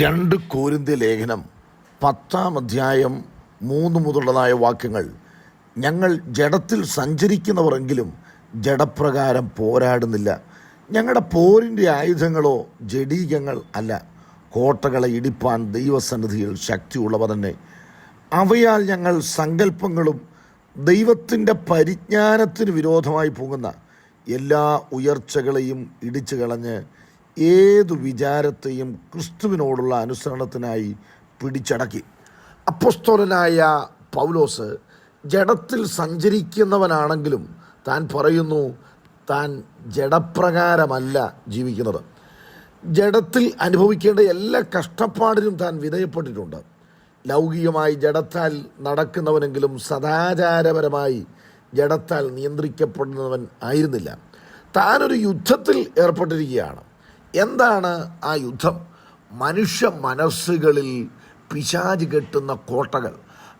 രണ്ട് കോരിന്ത്യ ലേഖനം പത്താം അധ്യായം മൂന്ന് മുതലുള്ളതായ വാക്യങ്ങൾ. ഞങ്ങൾ ജഡത്തിൽ സഞ്ചരിക്കുന്നവരെങ്കിലും ജഡപ്രകാരം പോരാടുന്നില്ല. ഞങ്ങളുടെ പോരിന്റെ ആയുധങ്ങളോ ജഡീകങ്ങൾ അല്ല. കോട്ടകളെ ഇടിപ്പാൻ ദൈവസന്നിധിയിൽ ശക്തിയുള്ളവ തന്നെ. അവയാൽ ഞങ്ങൾ സങ്കല്പങ്ങളും ദൈവത്തിന്റെ പരിജ്ഞാനത്തിന് വിരോധമായി പോകുന്ന എല്ലാ ഉയർച്ചകളെയും ഇടിച്ചു കളഞ്ഞ് ഏതു വിചാരത്തെയും ക്രിസ്തുവിനോടുള്ള അനുസരണത്തിനായി പിടിച്ചടക്കി. അപ്പസ്തോലനായ പൗലോസ് ജഡത്തിൽ സഞ്ചരിക്കുന്നവനാണെങ്കിലും താൻ പറയുന്നു താൻ ജഡപ്രകാരമല്ല ജീവിക്കുന്നത്. ജഡത്തിൽ അനുഭവിക്കേണ്ട എല്ലാ കഷ്ടപ്പാടിനും താൻ വിധേയപ്പെട്ടിട്ടുണ്ട്. ലൗകികമായി ജഡത്താൽ നടക്കുന്നവനെങ്കിലും സദാചാരപരമായി ജഡത്താൽ നിയന്ത്രിക്കപ്പെടുന്നവൻ ആയിരുന്നില്ല. താനൊരു യുദ്ധത്തിൽ ഏർപ്പെട്ടിരിക്കുകയാണ്. എന്താണ് ആ യുദ്ധം? മനുഷ്യ മനസ്സുകളിൽ പിശാജ് കെട്ടുന്ന കോട്ടകൾ.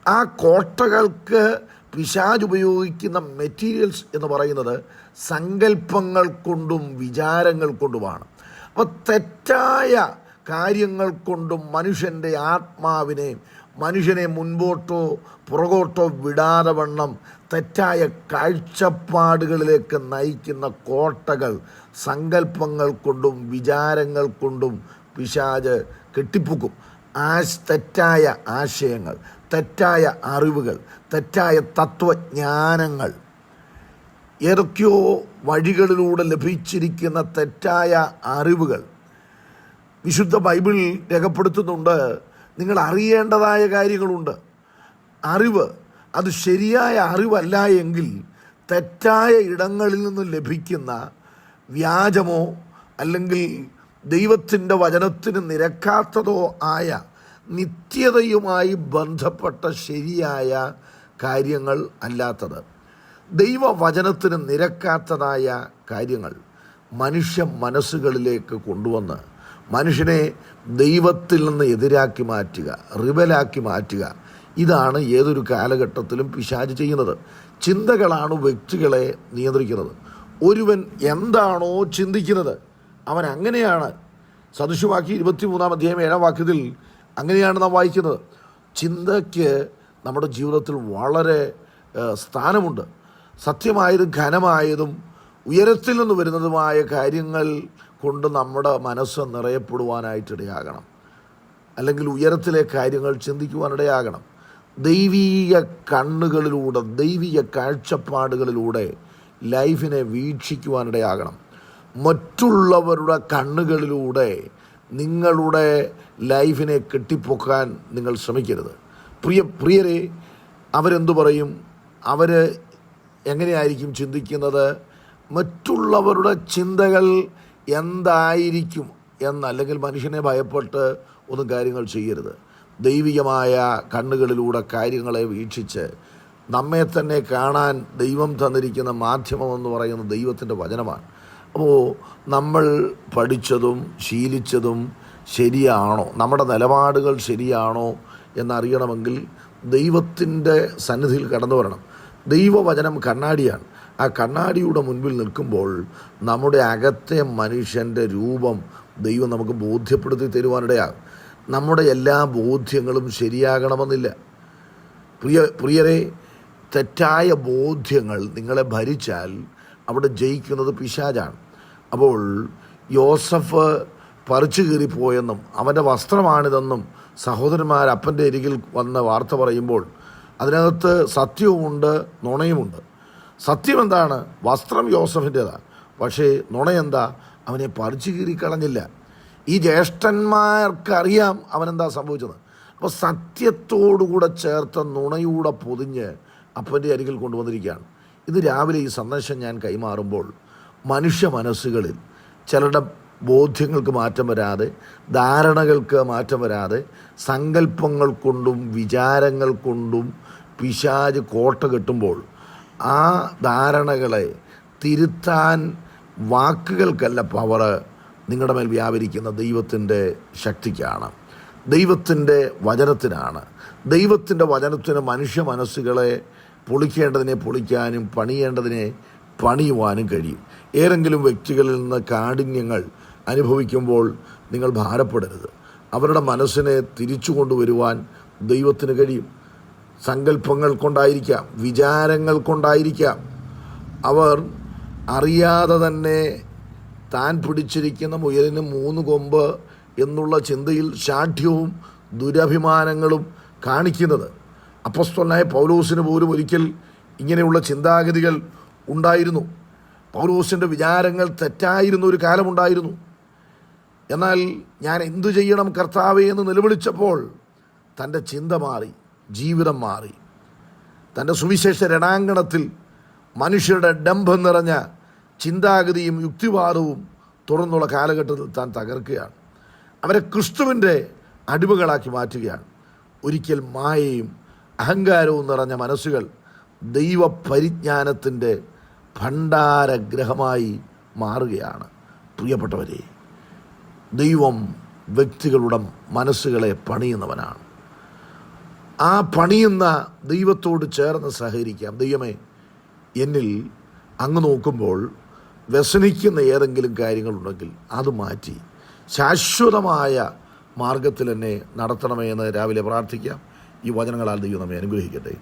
ആ കോട്ടകൾക്ക് പിശാജ് ഉപയോഗിക്കുന്ന മെറ്റീരിയൽസ് എന്ന് പറയുന്നത് സങ്കല്പങ്ങൾ കൊണ്ടും വിചാരങ്ങൾ കൊണ്ടുമാണ്. അപ്പോൾ തെറ്റായ കാര്യങ്ങൾ കൊണ്ടും മനുഷ്യന്റെ ആത്മാവിനെ മനുഷ്യനെ മുൻപോട്ടോ പുറകോട്ടോ വിടാതെ വണ്ണം തെറ്റായ കാഴ്ചപ്പാടുകളിലേക്ക് നയിക്കുന്ന കോട്ടകൾ സങ്കല്പങ്ങൾ കൊണ്ടും വിചാരങ്ങൾ കൊണ്ടും പിശാജ് കെട്ടിപ്പുക്കും. ആശ് തെറ്റായ ആശയങ്ങൾ തെറ്റായ അറിവുകൾ തെറ്റായ തത്വജ്ഞാനങ്ങൾ ഏതൊക്കെയോ വഴികളിലൂടെ ലഭിച്ചിരിക്കുന്ന തെറ്റായ അറിവുകൾ വിശുദ്ധ ബൈബിളിൽ രേഖപ്പെടുത്തുന്നുണ്ട്. നിങ്ങൾ അറിയേണ്ടതായ കാര്യങ്ങളുണ്ട്. അറിവ് അത് ശരിയായ അറിവല്ല എങ്കിൽ തെറ്റായ ഇടങ്ങളിൽ നിന്ന് ലഭിക്കുന്ന വ്യാജമോ അല്ലെങ്കിൽ ദൈവത്തിന്റെ വചനത്തിന് നിരക്കാത്തതോ ആയ നിത്യതയുമായി ബന്ധപ്പെട്ട ശരിയായ കാര്യങ്ങൾ അല്ലാത്തത്. ദൈവവചനത്തിന് നിരക്കാത്തതായ കാര്യങ്ങൾ മനുഷ്യ മനസ്സുകളിലേക്ക് കൊണ്ടുവന്ന് മനുഷ്യനെ ദൈവത്തിൽ നിന്ന് എതിരാക്കി മാറ്റുക റിബലാക്കി മാറ്റുക ഇതാണ് ഏതൊരു കാലഘട്ടത്തിലും പിശാജ് ചെയ്യുന്നത്. ചിന്തകളാണ് വ്യക്തികളെ നിയന്ത്രിക്കുന്നത്. ഒരുവൻ എന്താണോ ചിന്തിക്കുന്നത് അവൻ അങ്ങനെയാണ്. സദൃശവാക്യം ഇരുപത്തിമൂന്നാം അധ്യായം ഏഴാം വാക്യത്തിൽ അങ്ങനെയാണ് നാം വായിക്കുന്നത്. ചിന്തയ്ക്ക് നമ്മുടെ ജീവിതത്തിൽ വളരെ സ്ഥാനമുണ്ട്. സത്യമായതും ഘനമായതും ഉയരത്തിൽ നിന്ന് വരുന്നതുമായ കാര്യങ്ങൾ കൊണ്ട് നമ്മുടെ മനസ്സ് നിറയപ്പെടുവാനായിട്ടിടയാകണം. അല്ലെങ്കിൽ ഉയരത്തിലെ കാര്യങ്ങൾ ചിന്തിക്കുവാനിടയാകണം. ദൈവീക കണ്ണുകളിലൂടെ ദൈവിക കാഴ്ചപ്പാടുകളിലൂടെ ലൈഫിനെ വീക്ഷിക്കുവാനിടയാകണം. മറ്റുള്ളവരുടെ കണ്ണുകളിലൂടെ നിങ്ങളുടെ ലൈഫിനെ കെട്ടിപ്പൊക്കാൻ നിങ്ങൾ ശ്രമിക്കരുത്. പ്രിയ പ്രിയരെ അവരെന്തു പറയും? അവർ എങ്ങനെയായിരിക്കും ചിന്തിക്കുന്നത്? മറ്റുള്ളവരുടെ ചിന്തകൾ എന്തായിരിക്കും? എന്നല്ലെങ്കിൽ മനുഷ്യനെ ഭയപ്പെട്ട് ഒന്നും കാര്യങ്ങൾ ചെയ്യരുത്. ദൈവികമായ കണ്ണുകളിലൂടെ കാര്യങ്ങളെ വീക്ഷിച്ച് നമ്മെ തന്നെ കാണാൻ ദൈവം തന്നിരിക്കുന്ന മാധ്യമം പറയുന്ന ദൈവത്തിന്റെ വചനമാണ്. അപ്പോൾ നമ്മൾ പഠിച്ചതും ശീലിച്ചതും ശരിയാണോ? നമ്മുടെ നിലപാടുകൾ ശരിയാണോ എന്നറിയണമെങ്കിൽ ദൈവത്തിന്റെ സന്നിധിയിൽ കടന്നു വരണം. ദൈവവചനം കണ്ണാടിയാണ്. ആ കണ്ണാടിയുടെ മുൻപിൽ നിൽക്കുമ്പോൾ നമ്മുടെ അകത്തെ മനുഷ്യന്റെ രൂപം ദൈവം നമുക്ക് ബോധ്യപ്പെടുത്തി തരുവാനിടയാകും. നമ്മുടെ എല്ലാ ബോധ്യങ്ങളും ശരിയാകണമെന്നില്ല. പ്രിയ പ്രിയരെ തെറ്റായ ബോധ്യങ്ങൾ നിങ്ങളെ ഭരിച്ചാൽ അവിടെ ജയിക്കുന്നത് പിശാചാണ്. അപ്പോൾ യോസഫ് പറിച്ചു കീറിപ്പോയെന്നും അവന്റെ വസ്ത്രമാണിതെന്നും സഹോദരന്മാർ അപ്പന്റെ അരികിൽ വന്ന വാർത്ത പറയുമ്പോൾ അതിനകത്ത് സത്യവുമുണ്ട് നുണയുമുണ്ട്. സത്യം എന്താണ് വസ്ത്രം യോസഫിന്റെതാണ് പക്ഷേ നുണയെന്താ? അവനെ പറിച്ചു കീറിക്കളഞ്ഞില്ല. ഈ ജ്യേഷ്ഠന്മാർക്കറിയാം അവനെന്താ സംഭവിച്ചത്. അപ്പോൾ സത്യത്തോടുകൂടെ ചേർത്ത നുണയൂടെ പൊതിഞ്ഞ് അപ്പന്റെ അരികിൽ കൊണ്ടുവന്നിരിക്കുകയാണ്. ഇത് രാവിലെ ഈ സന്ദേശം ഞാൻ കൈമാറുമ്പോൾ മനുഷ്യ മനസ്സുകളിൽ ചിലരുടെ ബോധ്യങ്ങൾക്ക് മാറ്റം വരാതെ ധാരണകൾക്ക് മാറ്റം വരാതെ സങ്കല്പങ്ങൾ കൊണ്ടും വിചാരങ്ങൾ കൊണ്ടും പിശാജ് കോട്ട കെട്ടുമ്പോൾ ആ ധാരണകളെ തിരുത്താൻ വാക്കുകൾക്കല്ല പവർ നിങ്ങളുടെ മേൽ വ്യാപരിക്കുന്ന ദൈവത്തിന്റെ ശക്തിക്കാണ്. ദൈവത്തിന്റെ വചനത്തിനാണ്. ദൈവത്തിന്റെ വചനത്തിന് മനുഷ്യ മനസ്സുകളെ പൊളിക്കേണ്ടതിനെ പൊളിക്കാനും പണിയേണ്ടതിനെ പണിയുവാനും കഴിയും. ഏതെങ്കിലും വ്യക്തികളിൽ നിന്ന് കാഠിന്യങ്ങൾ അനുഭവിക്കുമ്പോൾ നിങ്ങൾ ഭാരപ്പെടരുത്. അവരുടെ മനസ്സിനെ തിരിച്ചു കൊണ്ടുവരുവാൻ ദൈവത്തിന് കഴിയും. സങ്കല്പങ്ങൾ കൊണ്ടായിരിക്കാം വിചാരങ്ങൾ കൊണ്ടായിരിക്കാം. അവർ അറിയാതെ തന്നെ താൻ പിടിച്ചിരിക്കുന്ന മുയലിന് മൂന്ന് കൊമ്പ് എന്നുള്ള ചിന്തയിൽ ശാഠ്യവും ദുരഭിമാനങ്ങളും കാണിക്കുന്നത്. അപ്പസ്തലനായ പൗലോസിന് പോലും ഒരിക്കൽ ഇങ്ങനെയുള്ള ചിന്താഗതികൾ ഉണ്ടായിരുന്നു. പൗലോസിന്റെ വിചാരങ്ങൾ തെറ്റായിരുന്ന ഒരു കാലമുണ്ടായിരുന്നു. എന്നാൽ ഞാൻ എന്തു ചെയ്യണം കർത്താവേ എന്ന് നിലവിളിച്ചപ്പോൾ തന്റെ ചിന്ത മാറി ജീവിതം മാറി. തന്റെ സുവിശേഷ രണാങ്കണത്തിൽ മനുഷ്യരുടെ ഡംഭം നിറഞ്ഞ ചിന്താഗതിയും യുക്തിവാദവും തുടർന്നുള്ള കാലഘട്ടത്തിൽ താൻ തകർക്കുകയാണ്. അവരെ ക്രിസ്തുവിന്റെ അടിമകളാക്കി മാറ്റുകയാണ്. ഒരിക്കൽ മായയും അഹങ്കാരവും നിറഞ്ഞ മനസ്സുകൾ ദൈവപരിജ്ഞാനത്തിന്റെ ഭണ്ഡാരഗ്രഹമായി മാറുകയാണ്. പ്രിയപ്പെട്ടവരെ ദൈവം വ്യക്തികളുടെ മനസ്സുകളെ പണിയുന്നവനാണ്. ആ പണിയുന്ന ദൈവത്തോട് ചേർന്ന് സഹകരിക്കാം. ദൈവമേ എന്നിൽ അങ്ങ് നോക്കുമ്പോൾ വ്യസനിക്കുന്ന ഏതെങ്കിലും കാര്യങ്ങളുണ്ടെങ്കിൽ അത് മാറ്റി ശാശ്വതമായ മാർഗത്തിൽ എന്നെ നടത്തണമേ എന്ന് രാവിലെ പ്രാർത്ഥിക്കാം. ഈ വചനങ്ങളാൽ ദൈവം നമ്മെ അനുഗ്രഹിക്കട്ടെ.